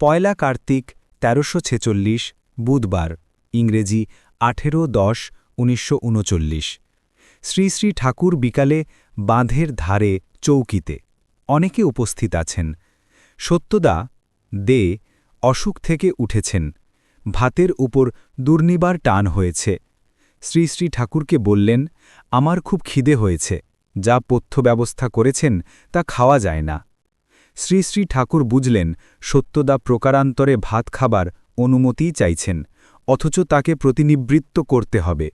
পয়লা কার্তিক, তেরোশো ছেচল্লিশ, বুধবার, ইংরেজি, আঠেরো দশ, উনিশশো শ্রী শ্রী ঠাকুর বিকালে বাঁধের ধারে চৌকিতে অনেকে উপস্থিত আছেন। সত্যদা, দে, অসুখ থেকে উঠেছেন। ভাতের উপর দুর্নিবার টান হয়েছে। শ্রী শ্রী ঠাকুরকে বললেন, আমার খুব খিদে হয়েছে। যা পথ্য ব্যবস্থা করেছেন তা খাওয়া যায় না। শ্রী শ্রী ঠাকুর বুঝলেন, সত্যদা প্রকারান্তরে ভাত খাবার অনুমতিই চাইছেন, অথচ তাকে প্রতিনিবৃত্ত করতে হবে।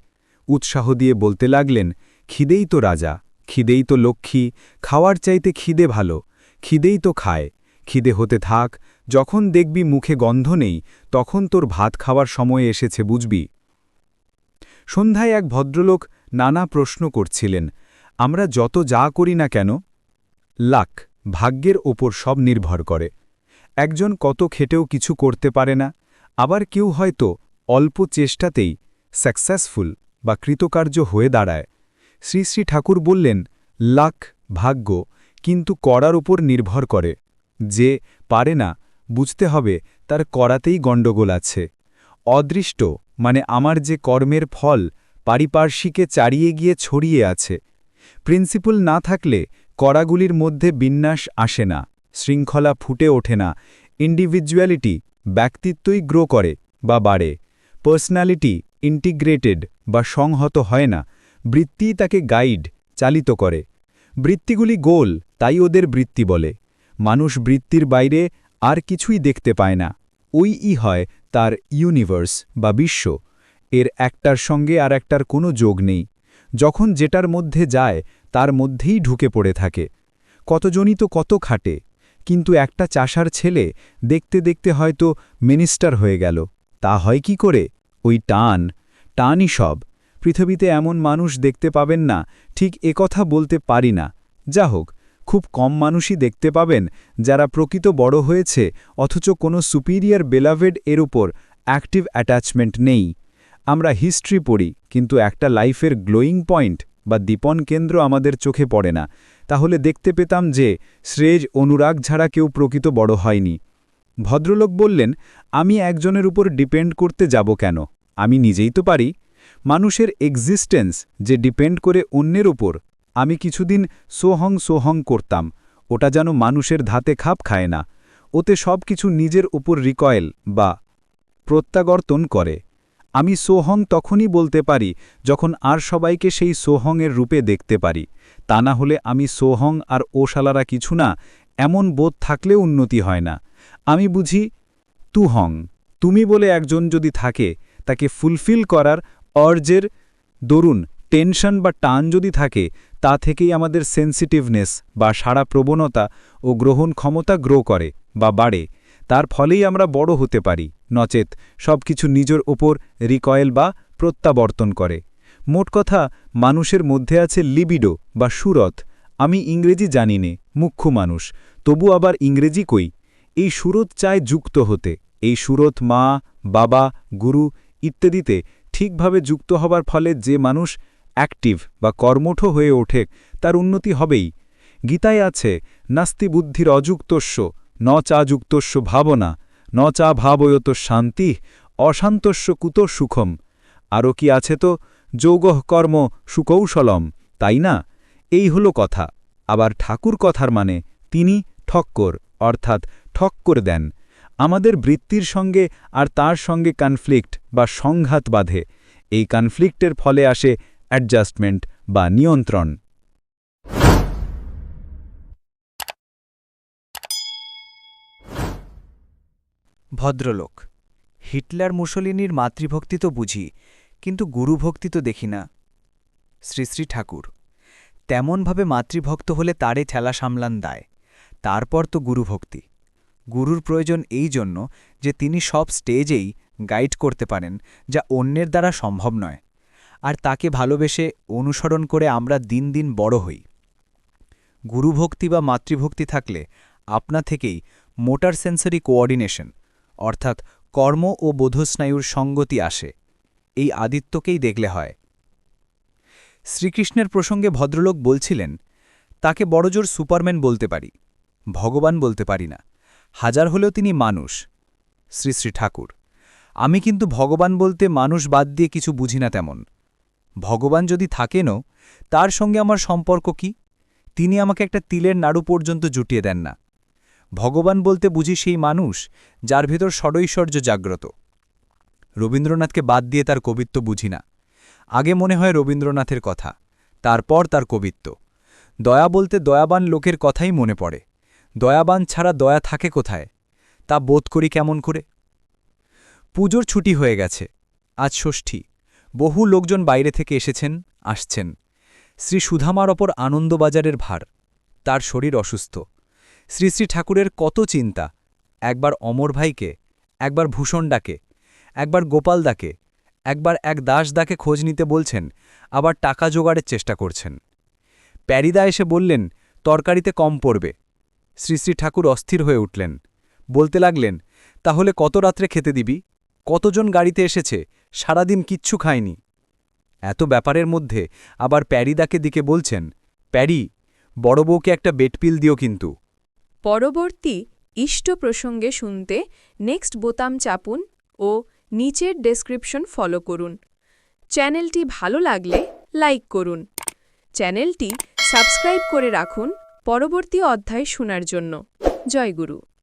উৎসাহ দিয়ে বলতে লাগলেন, খিদেই তো রাজা, খিদেই তো লক্ষ্মী, খাওয়ার চাইতে খিদে ভালো, খিদেই তো খায়, খিদে হতে থাক, যখন দেখবি মুখে গন্ধ নেই, তখন তোর ভাত খাওয়ার সময় এসেছে বুঝবি। সন্ধ্যায় এক ভদ্রলোক নানা প্রশ্ন করছিলেন, আমরা যত যা করি না কেন? লাক ভাগ্যের ওপর সব নির্ভর করে। একজন কত খেটেও কিছু করতে পারে না, আবার কেউ হয়তো অল্প চেষ্টাতেই সাকসেসফুল বা কৃতকার্য হয়ে দাঁড়ায়। শ্রী শ্রী ঠাকুর বললেন, লাখ ভাগ্য কিন্তু করার উপর নির্ভর করে। যে পারে না, বুঝতে হবে তার করাতেই গণ্ডগোল আছে। অদৃষ্ট মানে আমার যে কর্মের ফল পারিপার্শ্বিকে চারিয়ে গিয়ে ছড়িয়ে আছে। প্রিন্সিপল না থাকলে কড়াগুলির মধ্যে বিন্যাস আসে না, শৃঙ্খলা ফুটে ওঠে না ইন্ডিভিজুয়ালিটি ব্যক্তিত্বই গ্রো করে বা বাড়ে পার্সোনালিটি ইন্টিগ্রেটেড বা সংহত হয় না বৃত্তি তাকে গাইড চালিত করে। বৃত্তিগুলি গোল, তাই ওদের বৃত্তি বলে। মানুষ বৃত্তির বাইরে আর কিছুই দেখতে পায় না। ওই ই হয় তার ইউনিভার্স বা বিশ্ব। এর একটার সঙ্গে আর একটার কোনো যোগ নেই। যখন যেটার মধ্যে যায় তার মধ্যেই ঢুকে পড়ে থাকে। কতজনই তো কত খাটে, কিন্তু একটা চাষার ছেলে দেখতে দেখতে হয়তো মিনিস্টার হয়ে গেল। তা হয় কি করে? ওই টান, টানই সব। পৃথিবীতে এমন মানুষ দেখতে পাবেন না, ঠিক একথা বলতে পারি না। যা হোক, খুব কম মানুষই দেখতে পাবেন যারা প্রকৃত বড় হয়েছে, অথচ কোনো সুপিরিয়ার বেলাভেড এর উপর অ্যাক্টিভ অ্যাটাচমেন্ট নেই। আমরা হিস্ট্রি পড়ি, কিন্তু একটা লাইফের গ্লোয়িং পয়েন্ট বা দীপন কেন্দ্র আমাদের চোখে পড়ে না, তাহলে দেখতে পেতাম যে শ্রেজ অনুরাগ ছাড়া কেউ প্রকৃত বড় হয়নি। ভদ্রলোক বললেন, আমি একজনের উপর ডিপেন্ড করতে যাব কেন? আমি নিজেই তো পারি। মানুষের এক্সিস্টেন্স যে ডিপেন্ড করে অন্যের উপর, আমি কিছুদিন সোহং সোহং করতাম। ওটা যেন মানুষের ধাতে খাপ খায় না। ওতে সব কিছু নিজের উপর রিকয়েল বা প্রত্যাগর্তন করে। আমি সোহং তখনই বলতে পারি, যখন আর সবাইকে সেই সোহংয়ের রূপে দেখতে পারি। তা না হলে আমি সোহং আর ওশালারা কিছু না, এমন বোধ থাকলেও উন্নতি হয় না। আমি বুঝি, তুহং, তুমি বলে একজন যদি থাকে, তাকে ফুলফিল করার অর্জের দরুন টেনশন বা টান যদি থাকে, তা থেকেই আমাদের সেন্সিটিভনেস বা সারা প্রবণতা ও গ্রহণ ক্ষমতা গ্রো করে বা বাড়ে। তার ফলেই আমরা বড় হতে পারি। নচেত সব কিছু নিজের ওপর রিকয়েল বা প্রত্যাবর্তন করে। মোট কথা, মানুষের মধ্যে আছে লিবিডো বা সুরত আমি ইংরেজি জানি নে, মুখ্য মানুষ। তবু আবার ইংরেজি কই? এই সুরত চায় যুক্ত হতে। এই সুরত মা, বাবা, গুরু ইত্যাদিতে ঠিকভাবে যুক্ত হবার ফলে যে মানুষ অ্যাক্টিভ বা কর্মঠ হয়ে ওঠে, তার উন্নতি হবেই। গীতায় আছে, নাস্তি বুদ্ধির অযুক্তস্য। ন চা যুক্তস্য ভাবনা, ন চা ভাবয়ত শান্তি, অশান্তস্য কুত সুখম। আরও কি আছে তো? যৌগহ কর্ম সুকৌশলম, তাই না? এই হলো কথা। আবার ঠাকুর কথার মানে তিনি ঠক্কর, অর্থাৎ ঠক্কর দেন। আমাদের বৃত্তির সঙ্গে আর তার সঙ্গে কনফ্লিক্ট বা সংঘাত বাঁধে। এই কনফ্লিক্টের ফলে আসে অ্যাডজাস্টমেন্ট বা নিয়ন্ত্রণ। ভদ্রলোক। হিটলার মুসলিনীর মাতৃভক্তি তো বুঝি, কিন্তু গুরুভক্তি তো দেখি না। শ্রী শ্রী ঠাকুর, তেমনভাবে মাতৃভক্ত হলে তারে ঠেলা সামলান দায়, তারপর তো গুরুভক্তি। গুরুর প্রয়োজন এই জন্য যে তিনি সব স্টেজেই গাইড করতে পারেন, যা অন্যের দ্বারা সম্ভব নয়, আর তাকে ভালোবেসে অনুসরণ করে আমরা দিন দিন বড় হই। গুরুভক্তি বা মাতৃভক্তি থাকলে আপনা থেকেই মোটার সেন্সরি কোঅর্ডিনেশন অর্থাৎ কর্ম ও বোধস্নায়ুর সঙ্গতি আসে। এই আদিত্যকেই দেখলে হয়। শ্রীকৃষ্ণের প্রসঙ্গে ভদ্রলোক বলছিলেন, তাকে বড়জোর সুপারম্যান বলতে পারি, ভগবান বলতে পারি না। হাজার হলেও তিনি মানুষ। শ্রী শ্রী ঠাকুর, আমি কিন্তু ভগবান বলতে মানুষ বাদ দিয়ে কিছু বুঝি না তেমন। ভগবান যদি থাকেনও, তার সঙ্গে আমার সম্পর্ক কি? তিনি আমাকে একটা তিলের নাড়ু পর্যন্ত জুটিয়ে দেন না। ভগবান বলতে বুঝি সেই মানুষ যার ভেতর ষড়ৈশ্বর্য জাগ্রত। রবীন্দ্রনাথকে বাদ দিয়ে তার কবিত্ব বুঝি না। আগে মনে হয় রবীন্দ্রনাথের কথা, তারপর তার কবিত্ব। দয়া বলতে দয়াবান লোকের কথাই মনে পড়ে। দয়াবান ছাড়া দয়া থাকে কোথায়? তা বোধ করি কেমন করে? পুজোর ছুটি হয়ে গেছে, আজ ষষ্ঠী। বহু লোকজন বাইরে থেকে এসেছেন, আসছেন। শ্রী সুধামার ওপর আনন্দবাজারের ভার, তার শরীর অসুস্থ। শ্রী শ্রী ঠাকুরের কত চিন্তা। একবার অমর ভাইকে, একবার ভূষণ ডাকে একবার গোপাল ডাকে একবার এক দাস দাকে খোঁজ নিতে বলছেন, আবার টাকা জোগাড়ের চেষ্টা করছেন। প্যারিদা এসে বললেন, তরকারিতে কম পড়বে। শ্রী শ্রী ঠাকুর অস্থির হয়ে উঠলেন। বলতে লাগলেন, তাহলে কত রাত্রে খেতে দিবি? কতজন গাড়িতে এসেছে? সারাদিন কিচ্ছু খায়নি এত ব্যাপারের মধ্যে আবার প্যারিদাকে দিকে বলছেন, প্যারি, বড় বউকে একটা বেটপিল দিও কিন্তু। পরবর্তী ইষ্ট প্রসঙ্গে শুনতে নেক্সট বোতাম চাপুন ও নিচের ডেসক্রিপশন ফলো করুন। চ্যানেলটি ভালো লাগলে লাইক করুন। চ্যানেলটি সাবস্ক্রাইব করে রাখুন। পরবর্তী অধ্যায় শোনার জন্য। জয় গুরু।